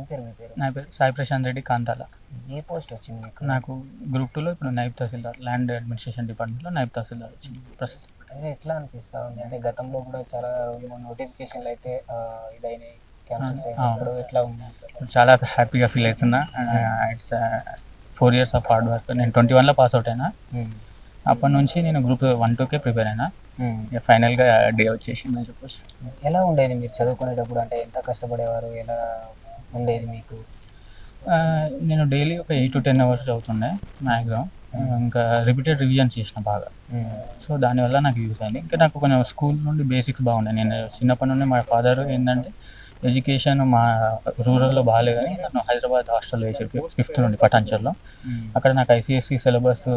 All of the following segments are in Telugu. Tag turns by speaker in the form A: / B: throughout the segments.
A: ఏం పేరు మీ పేరు?
B: నా పేరు సాయి ప్రశాంత్ రెడ్డి కాంతాల.
A: ఏ పోస్ట్ వచ్చింది మీకు?
B: నాకు గ్రూప్ టూలో ఇప్పుడు నైబ్ తహసీల్దార్ ల్యాండ్ అడ్మినిస్ట్రేషన్ డిపార్ట్మెంట్లో నైబ్ తహసీల్దార్ వచ్చింది. ప్రస్తుతం.
A: అంటే ఎట్లా అనిపిస్తా ఉంది? అంటే గతంలో కూడా చాలా నోటిఫికేషన్లు అయితే ఇదైనాయి క్యాన్సిల్స్ ఎట్లా ఉంది?
B: ఇప్పుడు చాలా హ్యాపీగా ఫీల్ అవుతున్నా. It's four years of hard work నేను ట్వంటీ వన్లో పాస్ అవుట్ అయినా.
A: ఉమ్.
B: అప్పటి నుంచి నేను గ్రూప్ వన్ టూకే ప్రిపేర్ అయినా. ఇక ఫైనల్గా డే వచ్చేసింది
A: ఎలా ఉండేది మీరు చదువుకునేటప్పుడు? అంటే ఎంత కష్టపడేవారు? ఎలా ఉండేది మీకు?
B: నేను డైలీ ఒక ఎయిట్ టు టెన్ అవర్స్ చదువుతుండే మ్యాక్సిమం. ఇంకా రిపీటెడ్ రివిజన్ చేసిన బాగా. సో దానివల్ల నాకు యూస్ అయింది. ఇంకా నాకు కొంచెం స్కూల్ నుండి బేసిక్స్ బాగున్నాయి. నేను చిన్నప్పటి నుండి మా ఫాదర్ ఏంటంటే ఎడ్యుకేషన్ మా రూరల్లో బాగాలేదని నన్ను హైదరాబాద్ హాస్టల్లో వేసారు ఫిఫ్త్ నుండి పటాన్చర్లో. అక్కడ నాకు ఐసిఎస్సి సిలబస్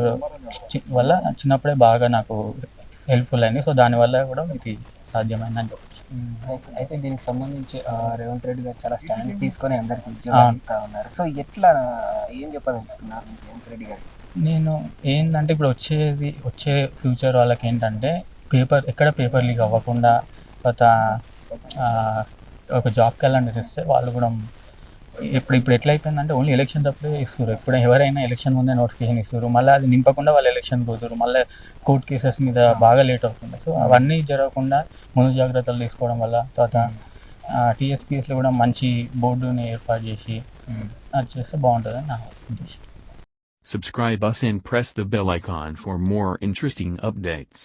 B: వల్ల చిన్నప్పుడే బాగా నాకు హెల్ప్ఫుల్ అయింది. సో దానివల్ల కూడా ఇది సాధ్యమైందని చెప్పచ్చు
A: ఉమ్. అయితే- దీనికి సంబంధించి రేవంత్ రెడ్డి గారు చాలా స్టాండ్ తీసుకొని అందరికి ఇస్తా ఉన్నారు. సో ఎట్లా ఏం చెప్పదలుచుకున్నారు రేవంత్ రెడ్డి గారు?
B: నేను ఏంటంటే ఇప్పుడు వచ్చేది వచ్చే ఫ్యూచర్ వాళ్ళకి ఏంటంటే పేపర్ ఎక్కడ పేపర్ లీక్ అవ్వకుండా తర్వాత ఆ, ఒక జాబ్ క్యాలెండర్ ఇస్తే వాళ్ళు కూడా ఇప్పుడు ఇప్పుడు ఎట్లా అయిపోయిందంటే ఓన్లీ ఎలక్షన్స్ అప్పుడే ఇస్తారు ఇప్పుడు ఎవరైనా ఎలక్షన్ ముందే నోటిఫికేషన్ ఇస్తారు మళ్ళీ అది నింపకుండా వాళ్ళు ఎలక్షన్ పోతారు మళ్ళీ కోర్ట్ కేసెస్ మీద బాగా లేట్ అవుతుంది సో అవన్నీ జరగకుండా ముందు జాగ్రత్తలు తీసుకోవడం వల్ల తర్వాత టీఎస్పీఎస్లో కూడా మంచి బోర్డుని ఏర్పాటు చేసి అది చేస్తే బాగుంటుందని నా ఉద్దేశం.
C: Subscribe us and press the bell icon for more interesting updates.